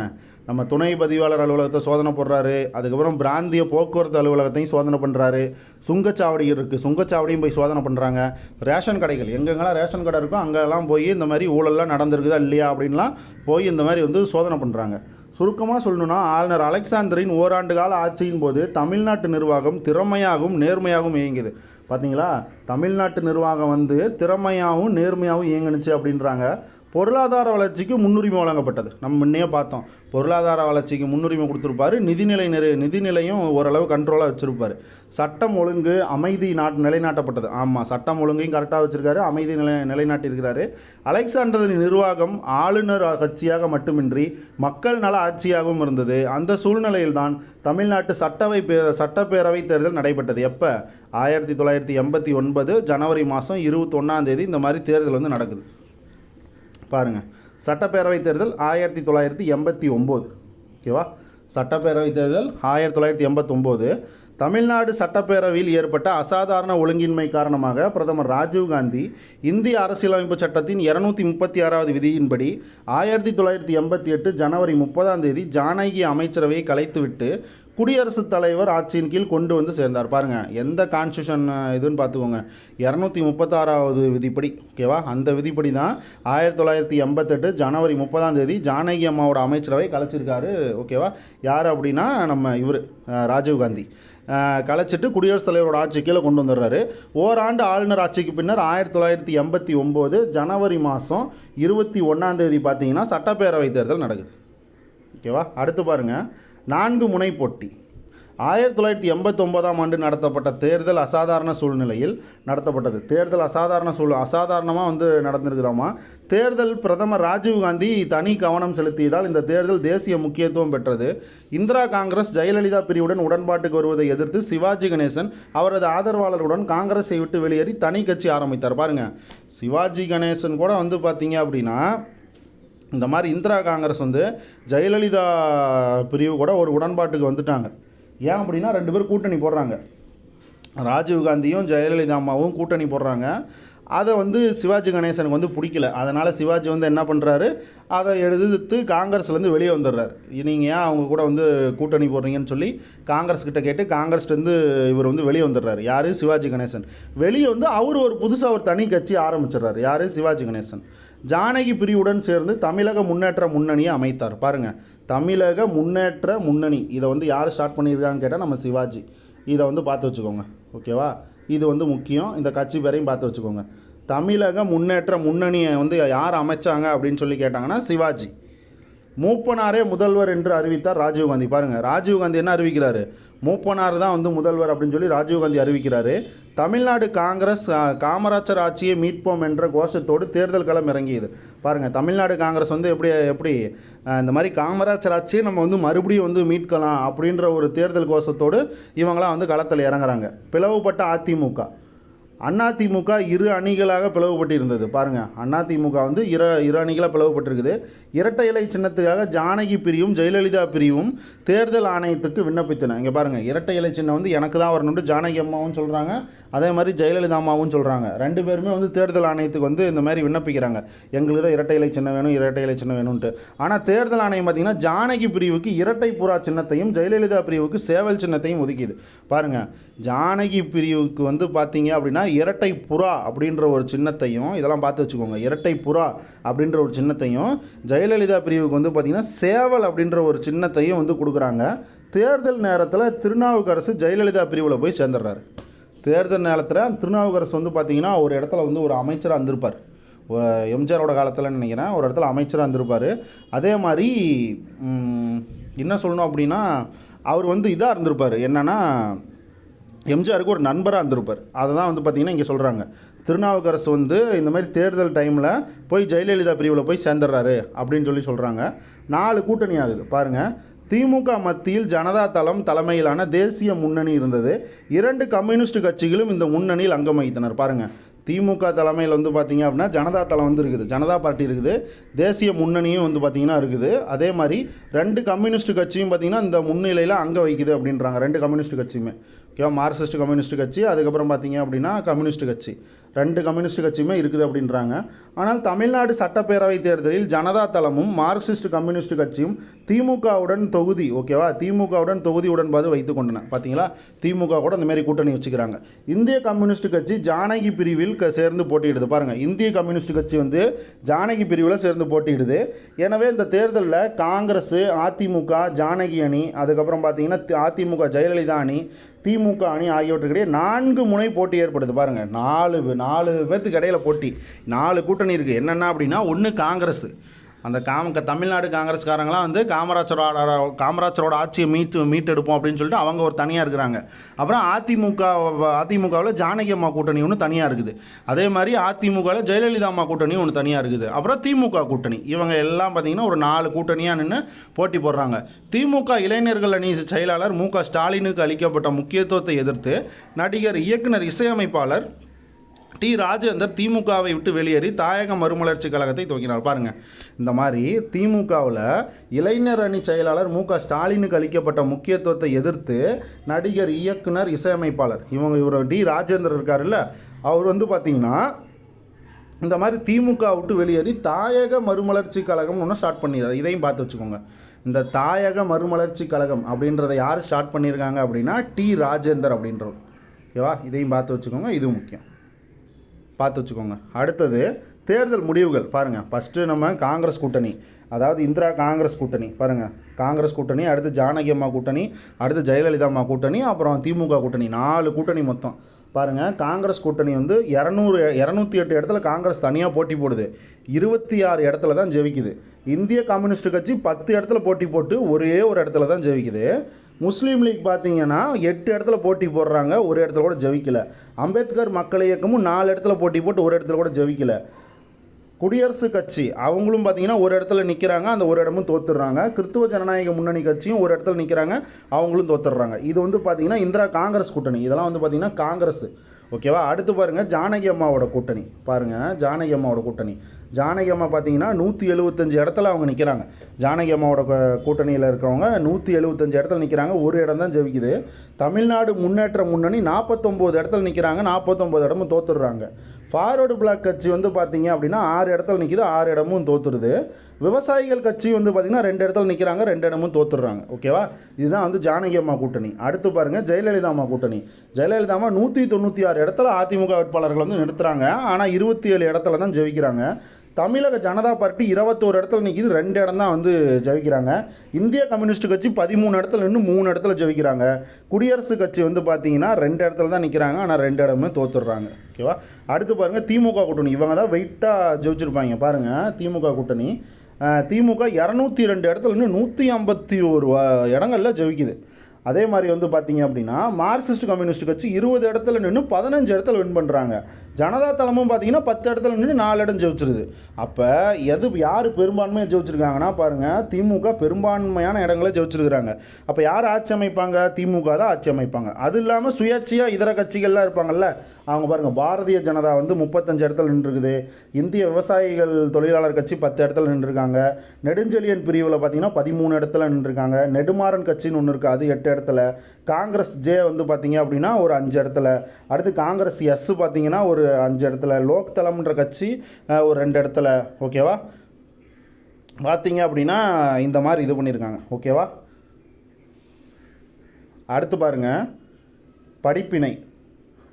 நம்ம துணை பதிவாளர் அலுவலகத்தை சோதனை போடுறாரு. அதுக்கப்புறம் பிராந்திய போக்குவரத்து அலுவலகத்தையும் சோதனை பண்ணுறாரு சுங்கச்சாவடி இருக்குது சுங்கச்சாவடியும் போய் சோதனை பண்ணுறாங்க ரேஷன் கடைகள். எங்கெங்கெல்லாம் ரேஷன் கடை இருக்கோ அங்கெல்லாம் போய் இந்த மாதிரி ஊழல்லாம் நடந்திருக்குதா இல்லையா அப்படின்லாம் போய் இந்த மாதிரி வந்து சோதனை பண்ணுறாங்க சுருக்கமாக சொல்லணும்னா ஆளுநர் அலெக்சாந்தரின் ஓராண்டு கால ஆட்சியின் போது தமிழ்நாட்டு நிர்வாகம் திறமையாகவும் நேர்மையாகவும் இயங்கியது. பார்த்தீங்களா தமிழ்நாட்டு நிர்வாகம் வந்து திறமையாகவும் நேர்மையாகவும் இயங்குனுச்சு அப்படின்றாங்க. பொருளாதார வளர்ச்சிக்கு முன்னுரிமை வழங்கப்பட்டது. நம்ம முன்னே பார்த்தோம். பொருளாதார வளர்ச்சிக்கு முன்னுரிமை கொடுத்துருப்பாரு. நிதிநிலை நிறை நிதிநிலையும் ஓரளவு கண்ட்ரோலாக வச்சுருப்பார். சட்டம் ஒழுங்கு அமைதி நாட் நிலைநாட்டப்பட்டது. ஆமாம் சட்டம் ஒழுங்கையும் கரெக்டாக வச்சுருக்காரு. அமைதி நிலை நிலைநாட்டியிருக்கிறாரு. அலெக்சாண்டரின் நிர்வாகம் ஆளுநர் கட்சியாக மட்டுமின்றி மக்கள் நல ஆட்சியாகவும் இருந்தது. அந்த சூழ்நிலையில்தான் தமிழ்நாட்டு சட்டவை பே சட்டப்பேரவை தேர்தல் நடைபெற்றது. எப்போ? ஆயிரத்தி தொள்ளாயிரத்தி எண்பத்தி ஒன்பது ஜனவரி மாதம் இருபத்தொன்னாந்தேதி இந்த மாதிரி தேர்தல் வந்து நடக்குது. பாருங்கள் சட்டப்பேரவை தேர்தல் ஆயிரத்தி தொள்ளாயிரத்தி எண்பத்தி ஒம்பது. ஓகேவா சட்டப்பேரவை தேர்தல் ஆயிரத்தி தொள்ளாயிரத்தி எண்பத்தொம்போது தமிழ்நாடு சட்டப்பேரவையில் ஏற்பட்ட அசாதாரண ஒழுங்கின்மை காரணமாக பிரதமர் ராஜீவ்காந்தி இந்திய அரசியலமைப்பு சட்டத்தின் இருநூத்தி முப்பத்தி ஆறாவது விதியின்படி ஆயிரத்தி தொள்ளாயிரத்தி எண்பத்தி எட்டு ஜனவரி முப்பதாம் தேதி ஜானகி அமைச்சரவையை கலைத்துவிட்டு குடியரசுத் தலைவர் ஆட்சியின் கீழ் கொண்டு வந்து சேர்ந்தார். பாருங்கள் எந்த கான்ஸ்டியூஷன் இதுன்னு பார்த்துக்கோங்க. இரநூத்தி முப்பத்தாறாவது விதிப்படி ஓகேவா அந்த விதிப்படி தான் ஆயிரத்தி தொள்ளாயிரத்தி எண்பத்தெட்டு ஜனவரி முப்பதாம் தேதி ஜானகி அம்மாவோட அமைச்சரவை கலைச்சிருக்காரு ஓகேவா யார் அப்படின்னா நம்ம இவர் ராஜீவ்காந்தி கலைச்சிட்டு குடியரசுத் தலைவரோட ஆட்சி கீழே கொண்டு வந்துடுறாரு. ஓராண்டு ஆளுநர் ஆட்சிக்கு பின்னர் ஆயிரத்தி தொள்ளாயிரத்தி எண்பத்தி ஒம்பது ஜனவரி மாதம் இருபத்தி ஒன்றாந்தேதி பார்த்தீங்கன்னா சட்டப்பேரவை தேர்தல் நடக்குது. ஓகேவா அடுத்து பாருங்கள் நான்கு முனை போட்டி. ஆயிரத்தி தொள்ளாயிரத்தி எண்பத்தொன்பதாம் ஆண்டு நடத்தப்பட்ட தேர்தல் அசாதாரண சூழ்நிலையில் நடத்தப்பட்டது. தேர்தல் அசாதாரண சூழ் அசாதாரணமாக வந்து நடந்திருக்குதாமா தேர்தல் பிரதமர் ராஜீவ்காந்தி தனி கவனம் செலுத்தியதால் இந்த தேர்தல் தேசிய முக்கியத்துவம் பெற்றது. இந்திரா காங்கிரஸ் ஜெயலலிதா பிரிவுடன் உடன்பாட்டுக்கு வருவதை எதிர்த்து சிவாஜி கணேசன் அவரது ஆதரவாளருடன் காங்கிரஸை விட்டு வெளியேறி தனி கட்சி ஆரம்பித்தார். பாருங்கள் சிவாஜி கணேசன் கூட வந்து பார்த்தீங்க அப்படின்னா இந்த மாதிரி இந்திரா காங்கிரஸ் வந்து ஜெயலலிதா பிரிவு கூட ஒரு உடன்பாட்டுக்கு வந்துட்டாங்க. ஏன் அப்படின்னா ரெண்டு பேரும் கூட்டணி போடுறாங்க. ராஜீவ் காந்தியும் ஜெயலலிதா அம்மாவும் கூட்டணி போடுறாங்க. அதை வந்து சிவாஜி கணேசனுக்கு வந்து பிடிக்கல. அதனால் சிவாஜி வந்து என்ன பண்ணுறாரு அதை எதிர்த்து காங்கிரஸ்லேருந்து வெளியே வந்துடுறாரு. நீங்கள் ஏன் அவங்க கூட வந்து கூட்டணி போடுறீங்கன்னு சொல்லி காங்கிரஸ் கிட்ட கேட்டு காங்கிரஸ்லேருந்து இவர் வந்து வெளியே வந்துடுறாரு. யார்? சிவாஜி கணேசன். வெளியே வந்து அவர் ஒரு புதுசாக ஒரு தனி கட்சி ஆரம்பிச்சிடுறாரு. யார்? சிவாஜி கணேசன். ஜானகி பிரிவுடன் சேர்ந்து தமிழக முன்னேற்ற முன்னணியை அமைத்தார். பாருங்கள் தமிழக முன்னேற்ற முன்னணி. இதை வந்து யார் ஸ்டார்ட் பண்ணியிருக்காங்கன்னு கேட்டால் நம்ம சிவாஜி. இதை வந்து பார்த்து வச்சுக்கோங்க. ஓகேவா இது வந்து முக்கியம். இந்த கட்சி பேரையும் பார்த்து வச்சுக்கோங்க. தமிழக முன்னேற்ற முன்னணியை வந்து யார் அமைச்சாங்க அப்படின்னு சொல்லி கேட்டாங்கன்னா சிவாஜி. மூப்பனாரே முதல்வர் என்று அறிவித்தார் ராஜீவ்காந்தி பாருங்கள் ராஜீவ்காந்தி என்ன அறிவிக்கிறாரு? மூப்பனார் தான் வந்து முதல்வர் அப்படின்னு சொல்லி ராஜீவ்காந்தி அறிவிக்கிறாரு. தமிழ்நாடு காங்கிரஸ் காமராஜர் ஆட்சியை மீட்போம் என்ற கோஷத்தோடு தேர்தல் களம் இறங்கியது. பாருங்கள் தமிழ்நாடு காங்கிரஸ் வந்து எப்படி எப்படி இந்த மாதிரி காமராஜர் ஆட்சியை நம்ம வந்து மறுபடியும் வந்து மீட்கலாம் அப்படின்ற ஒரு தேர்தல் கோஷத்தோடு இவங்களாம் வந்து களத்தில் இறங்குறாங்க. பிளவுபட்ட அதிமுக. அதிமுக இரு அணிகளாக பிளவுபட்டிருந்தது. பாருங்கள் அதிமுக வந்து இரு இரு அணிகளாக பிளவுபட்டிருக்குது. இரட்டை இலை சின்னத்துக்காக ஜானகி பிரிவும் ஜெயலலிதா பிரிவும் தேர்தல் ஆணையத்துக்கு விண்ணப்பித்தன. இங்கே பாருங்கள் இரட்டை இலை சின்னம் வந்து எனக்கு தான் வரணும்னு ஜானகி அம்மாவும் சொல்கிறாங்க அதே மாதிரி ஜெயலலிதா அம்மாவும் சொல்கிறாங்க ரெண்டு பேருமே வந்து தேர்தல் ஆணையத்துக்கு வந்து இந்த மாதிரி விண்ணப்பிக்கிறாங்க. எங்களுக்கு தான் இரட்டை இலை சின்னம் வேணும் இரட்டை இலை சின்னம் வேணும்ன்ட்டு. ஆனால் தேர்தல் ஆணையம் பார்த்திங்கன்னா ஜானகி பிரிவுக்கு இரட்டை புறா சின்னத்தையும் ஜெயலலிதா பிரிவுக்கு சேவல் சின்னத்தையும் ஒதுக்கிது. பாருங்கள் ஜானகி பிரிவுக்கு வந்து பார்த்தீங்க அப்படின்னா இரட்டை புறா அப்படின்ற ஒரு சின்னத்தையும் இதெல்லாம் பார்த்து வச்சுக்கோங்க. இரட்டை புறா அப்படின்ற ஒரு சின்னத்தையும் ஜெயலலிதா பிரிவுக்கு வந்து பார்த்திங்கன்னா சேவல் அப்படின்ற ஒரு சின்னத்தையும் வந்து கொடுக்குறாங்க. தேர்தல் நேரத்தில் திருநாவுக்கரசு ஜெயலலிதா பிரிவில் போய் சேர்ந்துடுறாரு. தேர்தல் நேரத்தில் திருநாவுக்கரசு வந்து பார்த்திங்கன்னா ஒரு இடத்துல வந்து ஒரு அமைச்சராக இருந்திருப்பார். எம்ஜிஆரோட காலத்தில் நினைக்கிறேன். ஒரு இடத்துல அமைச்சராக இருந்திருப்பார். அதே மாதிரி என்ன சொல்லணும் அப்படின்னா அவர் வந்து இதாக இருந்திருப்பார். என்னென்னா எம்ஜிஆருக்கு ஒரு நண்பராக இருந்திருப்பார். அதை தான் வந்து பார்த்திங்கன்னா இங்கே சொல்கிறாங்க திருநாவுக்கரசு வந்து இந்த மாதிரி தேர்தல் டைமில் போய் ஜெயலலிதா பிரிவில் போய் சேர்ந்துடுறாரு அப்படின்னு சொல்லி சொல்கிறாங்க நாலு கூட்டணி ஆகுது. பாருங்கள் திமுக மத்தியில் ஜனதா தளம் தலைமையிலான தேசிய முன்னணி இருந்தது. இரண்டு கம்யூனிஸ்ட் கட்சிகளும் இந்த முன்னணியில் அங்கம் வகித்தனர் பாருங்கள் திமுக தலைமையில் வந்து பார்த்தீங்க அப்படின்னா ஜனதா தளம் வந்து இருக்குது. ஜனதா பார்ட்டி இருக்குது. தேசிய முன்னணியும் வந்து பார்த்திங்கன்னா இருக்குது. அதே மாதிரி ரெண்டு கம்யூனிஸ்ட் கட்சியும் பார்த்திங்கன்னா இந்த முன்னிலையில் அங்கே வைக்குது அப்படின்றாங்க. ரெண்டு கம்யூனிஸ்ட் கட்சியுமே. ஓகேவா? மார்க்சிஸ்ட் கம்யூனிஸ்ட் கட்சி அதுக்கப்புறம் பார்த்தீங்க அப்படின்னா கம்யூனிஸ்ட் கட்சி. ரெண்டு கம்யூனிஸ்ட் கட்சியுமே இருக்குது அப்படின்றாங்க. ஆனால் தமிழ்நாடு சட்டப்பேரவை தேர்தலில் ஜனதா தளமும் மார்க்சிஸ்ட் கம்யூனிஸ்ட் கட்சியும் திமுகவுடன் தொகுதி ஓகேவா? திமுகவுடன் தொகுதி உடன்பாடு வைத்து கொண்டன. பார்த்தீங்களா திமுக கூட இந்த மாதிரி கூட்டணி வச்சுக்கிறாங்க. இந்திய கம்யூனிஸ்ட் கட்சி ஜானகி பிரிவில் க- சேர்ந்து போட்டியிடுது. பாருங்கள் இந்திய கம்யூனிஸ்ட் கட்சி வந்து ஜானகி பிரிவில் சேர்ந்து போட்டியிடுது. எனவே இந்த தேர்தலில் காங்கிரஸ் அதிமுக ஜானகி அணி அதுக்கப்புறம் பார்த்தீங்கன்னா அதிமுக ஜெயலலிதா அணி திமுக அணி ஆகியவற்றுக்கிடையே நான்கு முனை போட்டி ஏற்படுது. பாருங்கள் நாலு நாலு பேர்த்துக்கு இடையில போட்டி. நாலு கூட்டணி இருக்குது என்னென்ன அப்படின்னா ஒன்று காங்கிரஸ். அந்த காம தமிழ்நாடு காங்கிரஸ்காரங்களாம் வந்து காமராஜரோட காமராஜரோட ஆட்சியை மீட்டு மீட்டெடுப்போம் அப்படின்னு சொல்லிட்டு அவங்க ஒரு தனியாக இருக்கிறாங்க. அப்புறம் அதிமுக அதிமுகவில் ஜானகி அம்மா கூட்டணி ஒன்று தனியாக இருக்குது. அதே மாதிரி அதிமுகவில் ஜெயலலிதா அம்மா கூட்டணி ஒன்று தனியாக இருக்குது. அப்புறம் திமுக கூட்டணி. இவங்க எல்லாம் பார்த்தீங்கன்னா ஒரு நாலு கூட்டணியாக நின்று போட்டி போடுறாங்க. திமுக இளைஞர்கள் அணி செயலாளர் மு க ஸ்டாலினுக்கு அளிக்கப்பட்ட முக்கியத்துவத்தை எதிர்த்து நடிகர் இயக்குனர் இசையமைப்பாளர் டி ராஜேந்தர் திமுகவை விட்டு வெளியேறி தாயக மறுமலர்ச்சி கழகத்தை துவக்கினார். பாருங்க. இந்த மாதிரி திமுகவில் இளைஞர் அணி செயலாளர் மு க ஸ்டாலினுக்கு அளிக்கப்பட்ட முக்கியத்துவத்தை எதிர்த்து நடிகர் இயக்குனர் இசையமைப்பாளர் இவங்க இவர் டி ராஜேந்தர் இருக்காருல்ல. அவர் வந்து பார்த்தீங்கன்னா இந்த மாதிரி திமுக விட்டு வெளியேறி தாயக மறுமலர்ச்சி கழகம் ஒன்று ஸ்டார்ட் பண்ணிடுறாரு இதையும் பார்த்து வச்சுக்கோங்க. இந்த தாயக மறுமலர்ச்சி கழகம் அப்படின்றத யார் ஸ்டார்ட் பண்ணியிருக்காங்க அப்படின்னா டி ராஜேந்தர் அப்படின்றவர். ஓகேவா? இதையும் பார்த்து வச்சுக்கோங்க. இது முக்கியம். பார்த்து வச்சுக்கோங்க. அடுத்தது தேர்தல் முடிவுகள். பாருங்கள் ஃபஸ்ட்டு நம்ம காங்கிரஸ் கூட்டணி. அதாவது இந்திரா காங்கிரஸ் கூட்டணி. பாருங்கள் காங்கிரஸ் கூட்டணி அடுத்து ஜானகி அம்மா கூட்டணி அடுத்து ஜெயலலிதா அம்மா கூட்டணி அப்புறம் திமுக கூட்டணி. நாலு கூட்டணி மொத்தம். பாருங்கள் காங்கிரஸ் கூட்டணி வந்து இரநூறு இரநூத்தி எட்டு இடத்துல காங்கிரஸ் தனியாக போட்டி போடுது. இருபத்தி ஆறு இடத்துல தான் ஜெயிக்குது. இந்திய கம்யூனிஸ்ட் கட்சி பத்து இடத்துல போட்டி போட்டு ஒரே ஒரு இடத்துல தான் ஜெயிக்குது. முஸ்லீம் லீக் பார்த்தீங்கன்னா எட்டு இடத்துல போட்டி போடுறாங்க ஒரு இடத்துல கூட ஜெயிக்கல. அம்பேத்கர் மக்கள் இயக்கமும் நாலு இடத்துல போட்டி போட்டு ஒரு இடத்துல கூட ஜெயிக்கல. குடியரசுக் கட்சி அவங்களும் பார்த்தீங்கன்னா ஒரு இடத்துல நிற்கிறாங்க அந்த ஒரு இடமும் தோத்துடுறாங்க. கிறித்துவ ஜனநாயக முன்னணி கட்சியும் ஒரு இடத்துல நிற்கிறாங்க அவங்களும் தோத்துடுறாங்க. இது வந்து பார்த்தீங்கன்னா இந்திரா காங்கிரஸ் கூட்டணி. இதெல்லாம் வந்து பார்த்தீங்கன்னா காங்கிரஸ். ஓகேவா? அடுத்து பாருங்கள் ஜானகி அம்மாவோட கூட்டணி. பாருங்கள் ஜானகி அம்மாவோட கூட்டணி. ஜானகி அம்மா பார்த்தீங்கன்னா நூற்றி எழுபத்தஞ்சு இடத்துல அவங்க நிற்கிறாங்க ஜானகி அம்மாவோட கூட்டணியில் இருக்கிறவங்க நூற்றி எழுபத்தஞ்சு இடத்துல நிற்கிறாங்க ஒரு இடம் தான் ஜெயிக்குது தமிழ்நாடு முன்னேற்ற முன்னணி நாற்பத்தொம்போது இடத்துல நிற்கிறாங்க நாற்பத்தொம்போது இடமும் தோத்துடுறாங்க. ஃபார்வர்டு பிளாக் கட்சி வந்து பார்த்தீங்க அப்படின்னா ஆறு இடத்துல நிற்கிது ஆறு இடமும் தோத்துருது விவசாயிகள் கட்சி வந்து பார்த்திங்கன்னா ரெண்டு இடத்துல நிற்கிறாங்க ரெண்டு இடமும் தோத்துடுறாங்க. ஓகேவா? இதுதான் வந்து ஜானகி அம்மா கூட்டணி. அடுத்து பாருங்கள் ஜெயலலிதா அம்மா கூட்டணி. ஜெயலலிதா அம்மா நூற்றி தொண்ணூற்றி ஆறு இடத்துல அதிமுக வேட்பாளர்கள் வந்து நிறுத்துறாங்க. ஆனால் இருபத்தி ஏழு இடத்துல தான் ஜெயிக்கிறாங்க தமிழக ஜனதா பார்ட்டி இருபத்தோரு இடத்துல நிற்கிது ரெண்டு இடம் தான் வந்து ஜெயிக்கிறாங்க. இந்திய கம்யூனிஸ்ட் கட்சி பதிமூணு இடத்துல நின்று மூணு இடத்துல ஜெயிக்கிறாங்க. குடியரசுக் கட்சி வந்து பார்த்தீங்கன்னா ரெண்டு இடத்துல தான் நிற்கிறாங்க ஆனால் ரெண்டு இடமே தோத்துடுறாங்க. ஓகேவா? அடுத்து பாருங்கள் திமுக கூட்டணி. இவங்க தான் வெயிட்டாக ஜெயிச்சிருப்பாங்க. பாருங்கள் திமுக கூட்டணி. திமுக இரநூத்தி ரெண்டு இடத்துல நின்று நூற்றி ஐம்பத்தி ஒரு இடங்களில் ஜெயிக்குது. அதே மாதிரி வந்து பார்த்தீங்க அப்படின்னா மார்க்சிஸ்ட் கம்யூனிஸ்ட் கட்சி இருபது இடத்துல நின்று பதினஞ்சு இடத்துல வின் பண்ணுறாங்க ஜனதா தளமும் பார்த்தீங்கன்னா பத்து இடத்துல நின்று நாலு இடம் ஜெயிச்சிருது. அப்போ எது யார் பெரும்பான்மையாக ஜெயிச்சிருக்காங்கன்னா பாருங்கள் திமுக பெரும்பான்மையான இடங்களை ஜெயிச்சிருக்கிறாங்க. அப்போ யார் ஆட்சி அமைப்பாங்க? திமுக தான் ஆட்சி அமைப்பாங்க. அது இல்லாமல் சுயேட்சையாக இதர கட்சிகள்லாம் இருப்பாங்கல்ல அவங்க பாருங்கள் பாரதிய ஜனதா வந்து முப்பத்தஞ்சு இடத்துல நின்றுருக்குது இந்திய விவசாயிகள் தொழிலாளர் கட்சி பத்து இடத்துல நின்றுருக்காங்க. நெடுஞ்செழியன் பிரிவில் பார்த்தீங்கன்னா பதிமூணு இடத்துல நின்றுருக்காங்க. நெடுமாறன் கட்சின்னு ஒன்று இருக்குது அது எட்டு இடத்துல காங்கிரஸ் ஜே வந்து பார்த்தீங்க அப்படின்னா ஒரு அஞ்சு இடத்துல அடுத்து காங்கிரஸ் எஸ் பார்த்தீங்கன்னா ஒரு அஞ்சு இடத்துல லோக் தளம்ன்ற கட்சி ஒரு ரெண்டு இடத்துல ஓகேவா பார்த்தீங்க அப்படின்னா இந்த மாதிரி இது பண்ணியிருக்காங்க ஓகேவா அடுத்து பாருங்க படிப்பினை.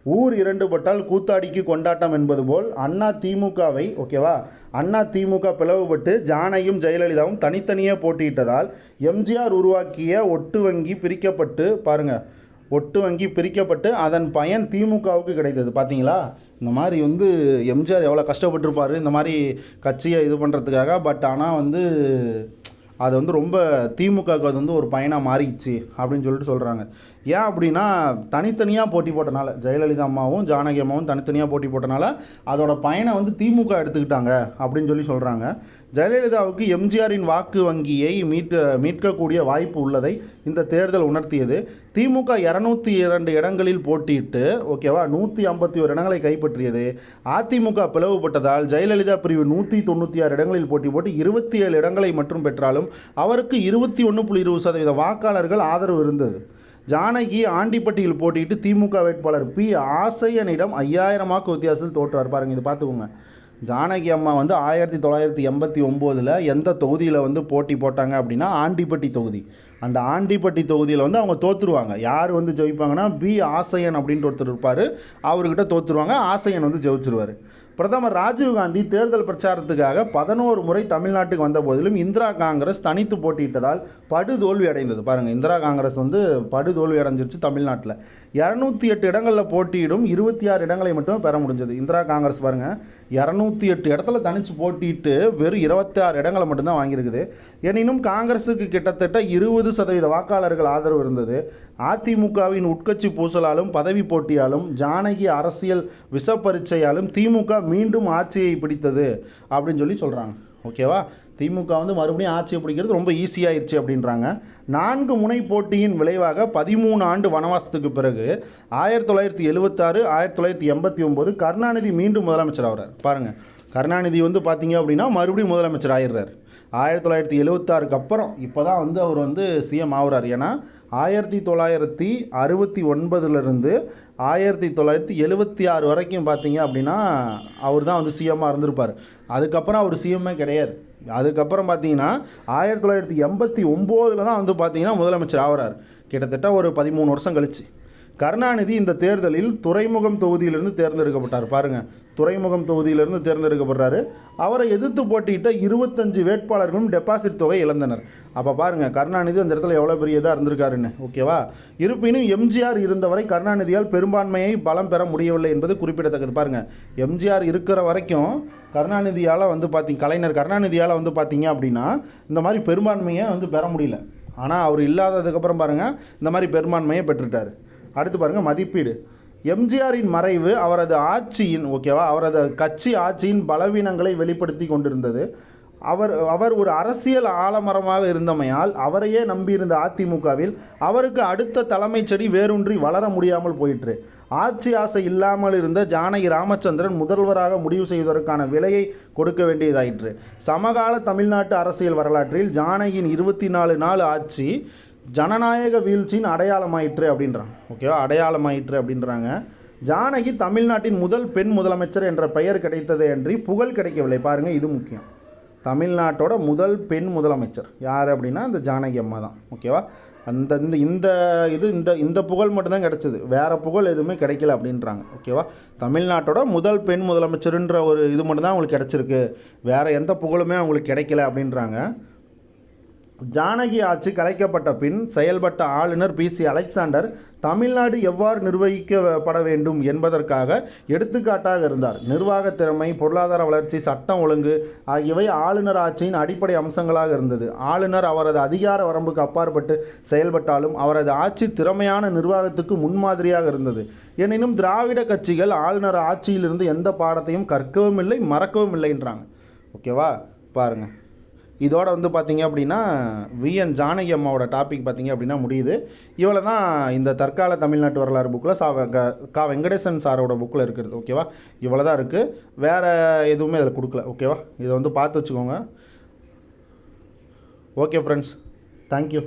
ஊர் இரண்டுபட்டால் கூத்தாடிக்கு கொண்டாட்டம் என்பது போல் அண்ணா திமுகவை ஓகேவா? அண்ணா திமுக பிளவுபட்டு ஜானையும் ஜெயலலிதாவும் தனித்தனியே போட்டியிட்டதால் எம்ஜிஆர் உருவாக்கிய ஒட்டு வங்கி பிரிக்கப்பட்டு பாருங்கள் ஒட்டு வங்கி பிரிக்கப்பட்டு அதன் பயன் திமுகவுக்கு கிடைத்தது. பார்த்தீங்களா இந்த மாதிரி வந்து எம்ஜிஆர் எவ்வளோ கஷ்டப்பட்டிருப்பாரு இந்த மாதிரி கட்சியை இது பண்ணுறதுக்காக பட் ஆனால் வந்து அது வந்து ரொம்ப திமுகவுக்கு அது வந்து ஒரு பயனாக மாறிடுச்சு அப்படின்னு சொல்லிட்டு சொல்கிறாங்க ஏன் அப்படின்னா தனித்தனியாக போட்டி போட்டனால ஜெயலலிதா அம்மாவும் ஜானகி அம்மாவும் தனித்தனியாக போட்டி போட்டனால அதோட பயனை வந்து திமுக எடுத்துக்கிட்டாங்க அப்படின்னு சொல்லி சொல்கிறாங்க ஜெயலலிதாவுக்கு எம்ஜிஆரின் வாக்கு வங்கியை மீட்க மீட்கக்கூடிய வாய்ப்பு உள்ளதை இந்த தேர்தல் உணர்த்தியது. திமுக இரநூத்தி இரண்டு இடங்களில் போட்டியிட்டு ஓகேவா நூற்றி ஐம்பத்தி ஒரு இடங்களை கைப்பற்றியது. அதிமுக பிளவுபட்டதால் ஜெயலலிதா பிரிவு நூற்றி தொண்ணூற்றி ஆறு இடங்களில் போட்டி போட்டு இருபத்தி ஏழு இடங்களை மட்டும் பெற்றாலும் அவருக்கு இருபத்தி ஒன்று புள்ளி இருபது சதவீத வாக்காளர்கள் ஆதரவு இருந்தது. ஜானகி ஆண்டிப்பட்டியில் போட்டியிட்டு திமுக வேட்பாளர் பி ஆசையனிடம் ஐயாயிரம் வாக்கு வித்தியாசத்தில் தோற்றார். பாருங்கள் இது பார்த்துக்கோங்க. ஜானகி அம்மா வந்து ஆயிரத்தி தொள்ளாயிரத்தி எண்பத்தி ஒம்போதில் எந்த தொகுதியில் வந்து போட்டி போட்டாங்க அப்படின்னா ஆண்டிப்பட்டி தொகுதி. அந்த ஆண்டிப்பட்டி தொகுதியில் வந்து அவங்க தோற்றுருவாங்க யார் வந்து ஜெயிப்பாங்கன்னா பி ஆசையன் அப்படின்ட்டு ஒருத்தர் இருப்பார். அவர்கிட்ட தோற்றுருவாங்க ஆசையன் வந்து ஜெயிச்சிருவார். பிரதமர் ராஜீவ்காந்தி தேர்தல் பிரச்சாரத்துக்காக பதினோரு முறை தமிழ்நாட்டுக்கு வந்த போதிலும் இந்திரா காங்கிரஸ் தனித்து போட்டியிட்டதால் படுதோல்வி அடைந்தது. பாருங்கள் இந்திரா காங்கிரஸ் வந்து படுதோல்வி அடைஞ்சிருச்சு தமிழ்நாட்டில். இரநூத்தி எட்டு இடங்களில் போட்டியிடும் இருபத்தி ஆறு இடங்களை மட்டுமே பெற முடிஞ்சது. இந்திரா காங்கிரஸ் பாருங்கள் இரநூத்தி எட்டு இடத்துல தனித்து போட்டியிட்டு வெறும் இருபத்தி ஆறு இடங்களை மட்டும்தான் வாங்கியிருக்குது. எனினும் காங்கிரஸுக்கு கிட்டத்தட்ட இருபது சதவீத வாக்காளர்கள் ஆதரவு இருந்தது. அதிமுகவின் உட்கட்சி பூசலாலும் பதவி போட்டியாலும் ஜானகி அரசியல் விஷப்பரீட்சையாலும் திமுக மீண்டும் ஆட்சியை பிடித்தது அப்படின்னு சொல்லி சொல்கிறாங்க ஓகேவா? திமுக வந்து மறுபடியும் ஆட்சியை பிடிக்கிறது ரொம்ப ஈஸியாகிடுச்சு அப்படின்றாங்க. நான்கு முனை போட்டியின் விளைவாக பதிமூணு ஆண்டு வனவாசத்துக்கு பிறகு ஆயிரத்தி தொள்ளாயிரத்தி எழுபத்தாறு ஆயிரத்தி தொள்ளாயிரத்தி எண்பத்தி ஒம்பது கருணாநிதி மீண்டும் முதலமைச்சர் ஆகிறார் பாருங்கள் கருணாநிதி வந்து பார்த்தீங்க அப்படின்னா மறுபடியும் முதலமைச்சர் ஆயிடுறார். ஆயிரத்தி தொள்ளாயிரத்தி எழுவத்தாறுக்கு அப்புறம் இப்போ தான் வந்து அவர் வந்து சிஎம் ஆகுறார். ஏன்னா ஆயிரத்தி தொள்ளாயிரத்தி அறுபத்தி ஒன்பதுலேருந்து ஆயிரத்தி தொள்ளாயிரத்தி எழுவத்தி ஆறு வரைக்கும் பார்த்தீங்க அப்படின்னா அவர் தான் வந்து சிஎம்மாக இருந்திருப்பார். அதுக்கப்புறம் அவர் சிஎம்மே கிடையாது. அதுக்கப்புறம் பார்த்தீங்கன்னா ஆயிரத்தி தொள்ளாயிரத்தி எண்பத்தி ஒம்போதில் தான் வந்து பார்த்தீங்கன்னா முதலமைச்சர் ஆகிறார். கிட்டத்தட்ட ஒரு பதிமூணு வருஷம் கழிச்சு. கருணாநிதி இந்த தேர்தலில் துறைமுகம் தொகுதியிலிருந்து தேர்ந்தெடுக்கப்பட்டார். பாருங்கள் துறைமுகம் தொகுதியிலிருந்து தேர்ந்தெடுக்கப்படுறாரு. அவரை எதிர்த்து போட்டியிட்ட இருபத்தஞ்சு வேட்பாளர்களும் டெபாசிட் தொகை இழந்தனர். அப்போ பாருங்கள் கருணாநிதி அந்த இடத்துல எவ்வளோ பெரிய இதாக இருந்திருக்காருன்னு ஓகேவா இருப்பினும் எம்ஜிஆர் இருந்தவரை கருணாநிதியால் பெரும்பான்மையை பலம் பெற முடியவில்லை என்பது குறிப்பிடத்தக்கது. பாருங்கள் எம்ஜிஆர் இருக்கிற வரைக்கும் கருணாநிதியால் வந்து பார்த்திங்க கலைஞர் கருணாநிதியால் வந்து பார்த்தீங்க அப்படின்னா இந்த மாதிரி பெரும்பான்மையை வந்து பெற முடியல. ஆனால் அவர் இல்லாததுக்கப்புறம் பாருங்கள் இந்த மாதிரி பெரும்பான்மையை பெற்றுட்டார். அடுத்து பாருங்கள் மதிப்பீடு. எம்ஜிஆரின் மறைவு அவரது ஆட்சியின் ஓகேவா அவரது கட்சி ஆட்சியின் பலவீனங்களை வெளிப்படுத்தி கொண்டிருந்தது. அவர் அவர் ஒரு அரசியல் ஆலமரமாக இருந்தமையால் அவரையே நம்பியிருந்த அதிமுகவில் அவருக்கு அடுத்த தலைமைச் செடி வேரூன்றி வளர முடியாமல் போயிற்று. ஆட்சி ஆசை இல்லாமல் இருந்த ஜானகி ராமச்சந்திரன் முதல்வராக முடிவு செய்வதற்கான விலையை கொடுக்க வேண்டியதாயிற்று. சமகால தமிழ்நாட்டு அரசியல் வரலாற்றில் ஜானகியின் இருபத்தி நாலு நாள் ஆட்சி ஜனநாயக வீழ்ச்சியின் அடையாளமாயிற்று அப்படின்றாங்க. ஓகேவா அடையாளமாயிற்று அப்படின்றாங்க. ஜானகி தமிழ்நாட்டின் முதல் பெண் முதலமைச்சர் என்ற பெயர் கிடைத்ததே அன்றி புகழ் கிடைக்கவில்லை. பாருங்கள் இது முக்கியம். தமிழ்நாட்டோட முதல் பெண் முதலமைச்சர். யார் அப்படின்னா இந்த ஜானகி அம்மா தான். ஓகேவா அந்த இந்த இந்த இது இந்த இந்த புகழ் மட்டும்தான் கிடச்சிது. வேறு புகழ் எதுவுமே கிடைக்கல அப்படின்றாங்க. ஓகேவா தமிழ்நாட்டோட முதல் பெண் முதலமைச்சருன்ற ஒரு இது மட்டும்தான் அவங்களுக்கு கிடச்சிருக்கு. வேறு எந்த புகழுமே அவங்களுக்கு கிடைக்கல அப்படின்றாங்க. ஜானகி ஆட்சி கலைக்கப்பட்ட பின் செயல்பட்ட ஆளுநர் பி சி அலெக்சாண்டர் தமிழ்நாடு எவ்வாறு நிர்வகிக்கப்பட வேண்டும் என்பதற்காக எடுத்துக்காட்டாக இருந்தார். நிர்வாக திறமை பொருளாதார வளர்ச்சி சட்டம் ஒழுங்கு ஆகியவை ஆளுநர் ஆட்சியின் அடிப்படை அம்சங்களாக இருந்தது. ஆளுநர் அவரது அதிகார வரம்புக்கு அப்பாற்பட்டு செயல்பட்டாலும் அவரது ஆட்சி திறமையான நிர்வாகத்துக்கு முன்மாதிரியாக இருந்தது. எனினும் திராவிட கட்சிகள் ஆளுநர் ஆட்சியிலிருந்து எந்த பாடத்தையும் கற்கவும் இல்லை மறக்கவும் இல்லைன்றாங்க ஓகேவா? பாருங்கள் இதோட வந்து பார்த்திங்க அப்படின்னா விஎன் ஜானகி அம்மாவோட டாபிக் பார்த்தீங்க அப்படின்னா முடியுது. இவ்வளோ தான் இந்த தற்கால தமிழ்நாட்டு வரலாறு புக்கில் சா கா வெங்கடேசன் சாரோட புக்கில் இருக்கிறது ஓகேவா இவ்வளோ தான் இருக்குது வேறு எதுவுமே அதில் கொடுக்கல ஓகேவா இதை வந்து பார்த்து வச்சுக்கோங்க. Okay friends thank you